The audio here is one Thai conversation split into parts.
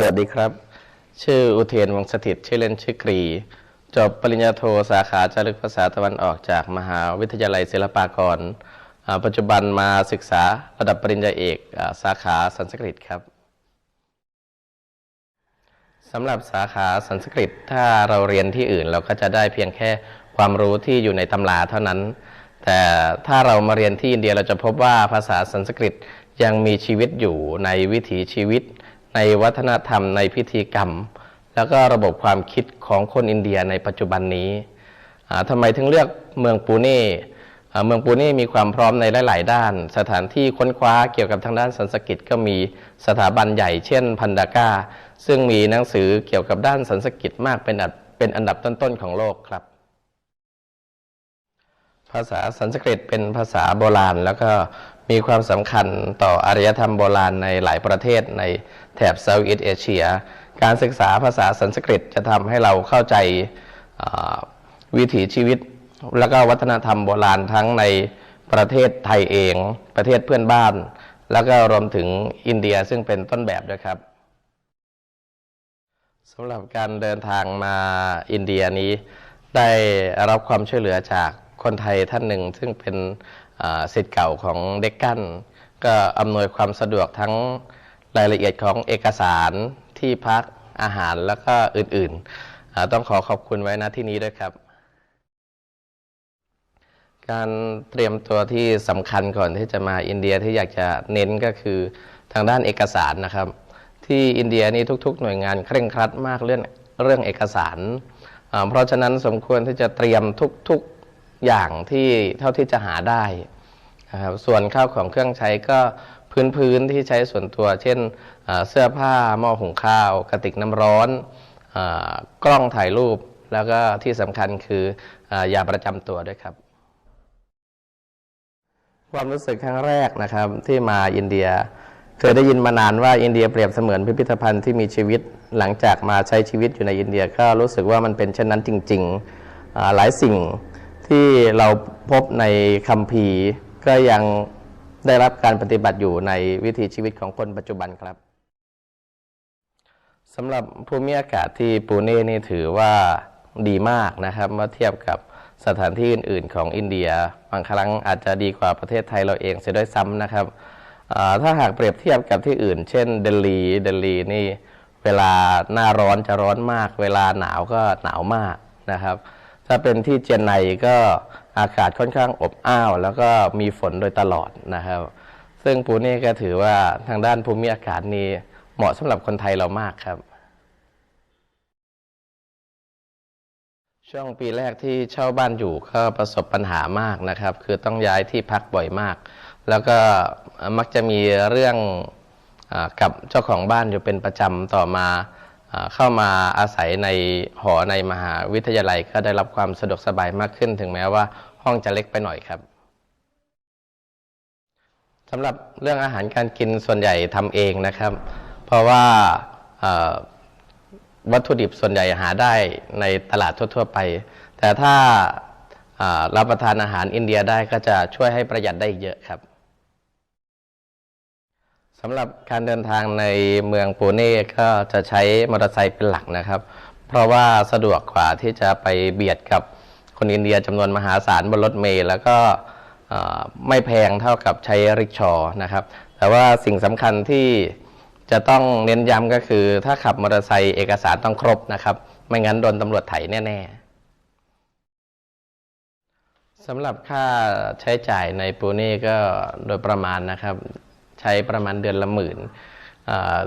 สวัสดีครับ ชื่ออุเทนวงศ์สถิตชื่อเล่นชื่อกรี จบปริญญาโทสาขาจารึกภาษาตะวันออกจากมหาวิทยาลัยศิลปากร ปัจจุบันมาศึกษาระดับปริญญาเอกสาขาสันสกฤตครับสำหรับสาขาสันสกฤตถ้าเราเรียนที่อื่นเราก็จะได้เพียงแค่ความรู้ที่อยู่ในตำราเท่านั้น แต่ถ้าเรามาเรียนที่อินเดียเราจะพบว่าภาษาสันสกฤตยังมีชีวิตอยู่ในวิถีชีวิต ในวัฒนธรรมในพิธีกรรม แล้วก็ระบบความคิดของคนอินเดียในปัจจุบันนี้ทำไมถึงเลือกเมืองปูเน่เมืองปูเน่มีความพร้อมในหลาย ๆ ด้าน สถานที่ค้นคว้าเกี่ยวกับทางด้านสันสกฤตก็มีสถาบันใหญ่เช่นพันดาก้า ซึ่งมีหนังสือเกี่ยวกับด้านสันสกฤตมากเป็นอันเป็นอันดับต้น ๆ ของโลกครับ ภาษาสันสกฤตเป็นภาษาโบราณแล้วก็ มีความสำคัญต่ออารยธรรมโบราณในหลายประเทศในแถบเซาท์อีสเอเชีย การศึกษาภาษาสันสกฤตจะทำให้เราเข้าใจวิถีชีวิต แล้วก็วัฒนธรรมโบราณทั้งในประเทศไทยเอง ประเทศเพื่อนบ้าน แล้วก็รวมถึงอินเดียซึ่งเป็นต้นแบบด้วยครับสำหรับการเดินทางมาอินเดียนี้ได้รับความช่วยเหลือจากคนไทยท่านหนึ่ง ซึ่งเป็น สิทธิ์เก่าของเด็กกันก็อำนวยความสะดวกทั้งรายละเอียดของเอกสารที่พักอาหารแล้วก็อื่นๆ ต้องขอขอบคุณไว้นะที่นี้ด้วยครับ การเตรียมตัวที่สำคัญก่อนที่จะมาอินเดียที่อยากจะเน้นก็คือทางด้านเอกสารนะครับ ที่อินเดียนี่ทุกๆ หน่วยงานเคร่งครัดมากเรื่องเรื่องเอกสาร เพราะฉะนั้นสมควรที่จะเตรียมทุกๆอย่างที่เท่าที่จะหาได้ นะครับส่วนข้าวของเครื่องใช้ก็พื้นๆที่ใช้ส่วนตัว เช่นเสื้อผ้าหม้อหุงข้าว กระติกน้ำร้อนอกล้องถ่ายรูป แล้วก็ที่สำคัญคืออยาประจำตัวด้วยครับ ความรู้สึกครั้งแรกนะครับที่มาอินเดีย เคยได้ยินมานานว่าอินเดียเปรียบเสมือนพิพิธภัณฑ์ที่มีชีวิตหลังจากมาใช้ชีวิตอยู่ในอินเดียก็รู้สึกว่ามันเป็นเช่นนั้นจริง ๆ หลายสิ่งที่เราพบในคัมภีร์ ก็ยังได้รับการปฏิบัติอยู่ในวิถีชีวิตของคนปัจจุบันครับสำหรับภูมิอากาศที่ปูเน่นี่ถือว่าดีมากนะครับเมื่อเทียบกับสถานที่อื่น ๆ ของอินเดีย บางครั้งอาจจะดีกว่าประเทศไทยเราเองเสียด้วยซ้ำนะครับถ้าหากเปรียบเทียบกับที่อื่น เช่นเดลีเดลีนี่เวลาหน้าร้อนจะร้อนมาก เวลาหนาวก็หนาวมากนะครับ ถ้าเป็นที่เจียนไนก็ อากาศค่อนข้างอบอ้าว แล้วก็มีฝนโดยตลอดนะครับ ซึ่งปูเน่ก็ถือว่าทางด้านภูมิอากาศนี้เหมาะสำหรับคนไทยเรามากครับ ช่วงปีแรกที่เช่าบ้านอยู่ก็ประสบปัญหามากนะครับ คือต้องย้ายที่พักบ่อยมาก แล้วก็มักจะมีเรื่องอกับเจ้าของบ้านอยู่เป็นประจำต่อมา เข้ามาอาศัยในหอในมหาวิทยาลัยก็ได้รับความสะดวกสบายมากขึ้น ถึงแม้ว่าห้องจะเล็กไปหน่อยครับสำหรับเรื่องอาหารการกินส่วนใหญ่ทำเองนะครับ เพราะว่าวัตถุดิบส่วนใหญ่หาได้ในตลาดทั่ว ๆ ไป แต่ถ้ารับประทานอาหารอินเดียได้ก็จะช่วยให้ประหยัดได้เยอะครับ สำหรับการเดินทางในเมืองปูเน่ก็จะใช้มอเตอร์ไซค์เป็นหลักนะครับ เพราะว่าสะดวกกว่าที่จะไปเบียดกับคนอินเดียจำนวนมหาศาลบนรถเมล์แล้วก็ไม่แพงเท่ากับใช้ริกชอนะครับ แต่ว่าสิ่งสำคัญที่จะต้องเน้นย้ำก็คือ ถ้าขับมอเตอร์ไซค์เอกสารต้องครบนะครับ ไม่งั้นโดนตำรวจไถแน่ๆสำหรับค่าใช้จ่ายในปูเน่ก็โดยประมาณนะครับ ใช้ประมาณเดือนละหมื่น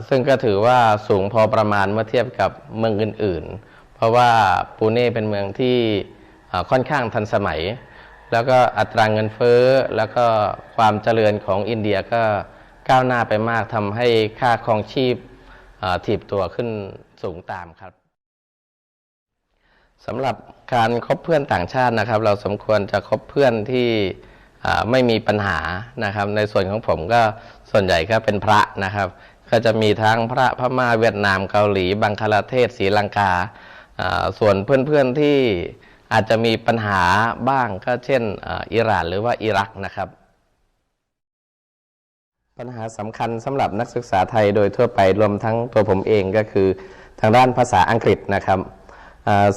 ซึ่งก็ถือว่าสูงพอประมาณเมื่อเทียบกับเมืองอื่น ๆ เพราะว่าปูเน่เป็นเมืองที่ค่อนข้างทันสมัย แล้วก็อัตราเงินเฟ้อ แล้วก็ความเจริญของอินเดียก็ก้าวหน้าไปมากทำให้ค่าครองชีพถีบตัวขึ้นสูงตามครับสำหรับการคบเพื่อนต่างชาตินะครับ เราสมควรจะคบเพื่อนที่ ไม่มีปัญหานะครับ ในส่วนของผมก็ส่วนใหญ่ก็เป็นพระนะครับ ก็จะมีทั้งพระพม่าเวียดนามเกาหลีบังคลาเทศศรีลังกา ส่วนเพื่อนๆที่อาจจะมีปัญหาบ้างก็เช่นอ,อิหร่านหรือว่าอิรักนะครับ ปัญหาสำคัญสำหรับนักศึกษาไทยโดยทั่วไปรวมทั้งตัวผมเองก็คือทางด้านภาษาอังกฤษนะครับ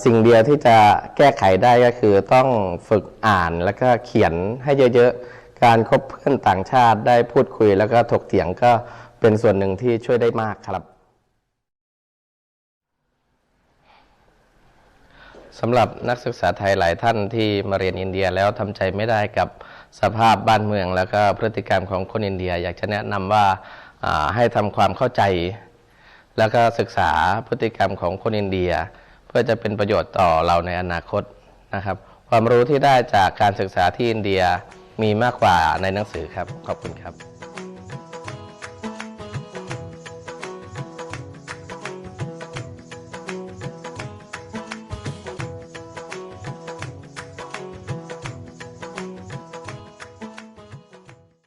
สิ่งเดียวที่จะแก้ไขได้ก็คือต้องฝึกอ่านแล้วก็เขียนให้เยอะๆ การคบเพื่อนต่างชาติได้พูดคุยแล้วก็ถกเถียงก็เป็นส่วนหนึ่งที่ช่วยได้มากครับสำหรับนักศึกษาไทยหลายท่านที่มาเรียนอินเดียแล้วทำใจไม่ได้กับสภาพบ้านเมือง แล้วก็พฤติกรรมของคนอินเดีย อยากจะแนะนำว่าให้ทำความเข้าใจ แล้วก็ศึกษาพฤติกรรมของคนอินเดีย พื่อจะเป็นประโยชน์ต่อเราในอนาคตนะครับ ความรู้ที่ได้จากการศึกษาที่อินเดียมีมากกว่าในหนังสือครับ ขอบคุณครับ